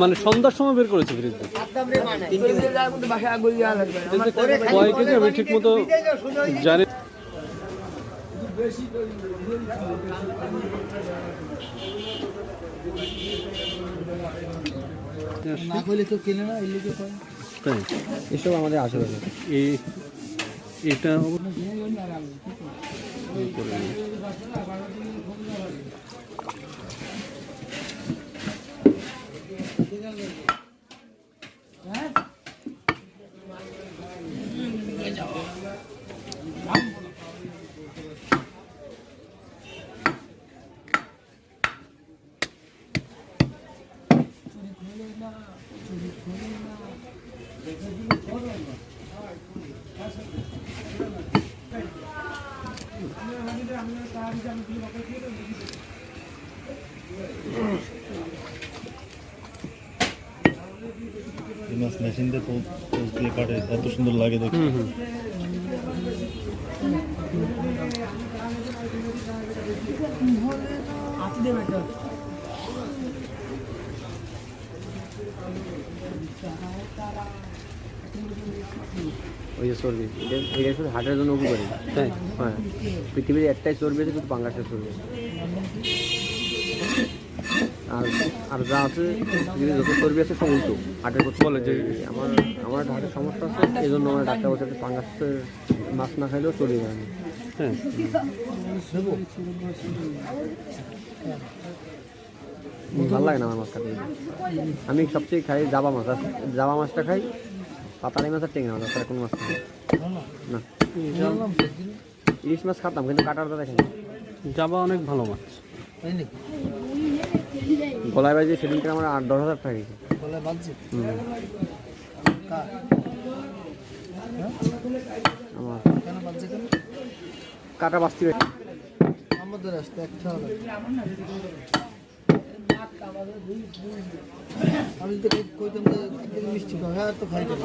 মানে সন্ধ্যার সময় বের করেছে ফ্রিজ কয় কেজি আমি ঠিক মতো জানি এসব আমাদের আশেপাশে। এই এটা মাছ মেশিন দিয়ে কাটে এত সুন্দর লাগে দেখতে হুম হুম ওই যে চর্বি এটা শুধু হার্টের জন্য উপকারী। তাই? হ্যাঁ। পৃথিবীর একটাই চর্বি আছে শুধু পাঙ্গাসের চর্বি আর আর যা আছে পৃথিবীর যত চর্বি আছে সব উল্টো। হার্টের করতে বলে যে- আমার আমার হার্টের সমস্যা আছে এই জন্য আমার ডাক্তার বলছে পাঙ্গাসের মাছ না খাইলেও চর্বি হয়। হ্যাঁ। ভালো লাগে না আমার মাছ খাতে আমি সবচেয়ে খাই জাবা মাছ। জাবা মাছটা খাই পাতালি মাছ আর মাছ আর কোনো মাছ খাই না। ইলিশ মাছ খাতাম কিন্তু কাটারটা দেখেন জাবা অনেক ভালো মাছ। গলায় বাজে সেদিনকে আমার আট দশ হাজার টাকা গেছে আমার। কাটা বাঁচতে আমাদের আসতে একটা আমি তো কই- কইতাম যে মিষ্টি খাও হ্যাঁ তো খাই যাব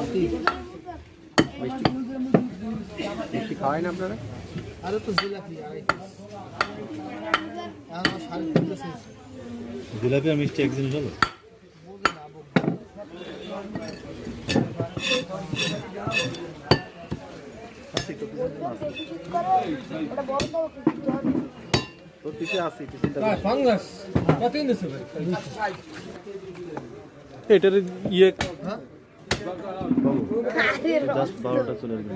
মিষ্টি মিষ্টি খাওয়াই না আপনারা আরে তো জিলাপি। জিলাপি আর মিষ্টি এক জিনিস। তোর এটার ইয়ে দশ বারোটা চলে আসবে।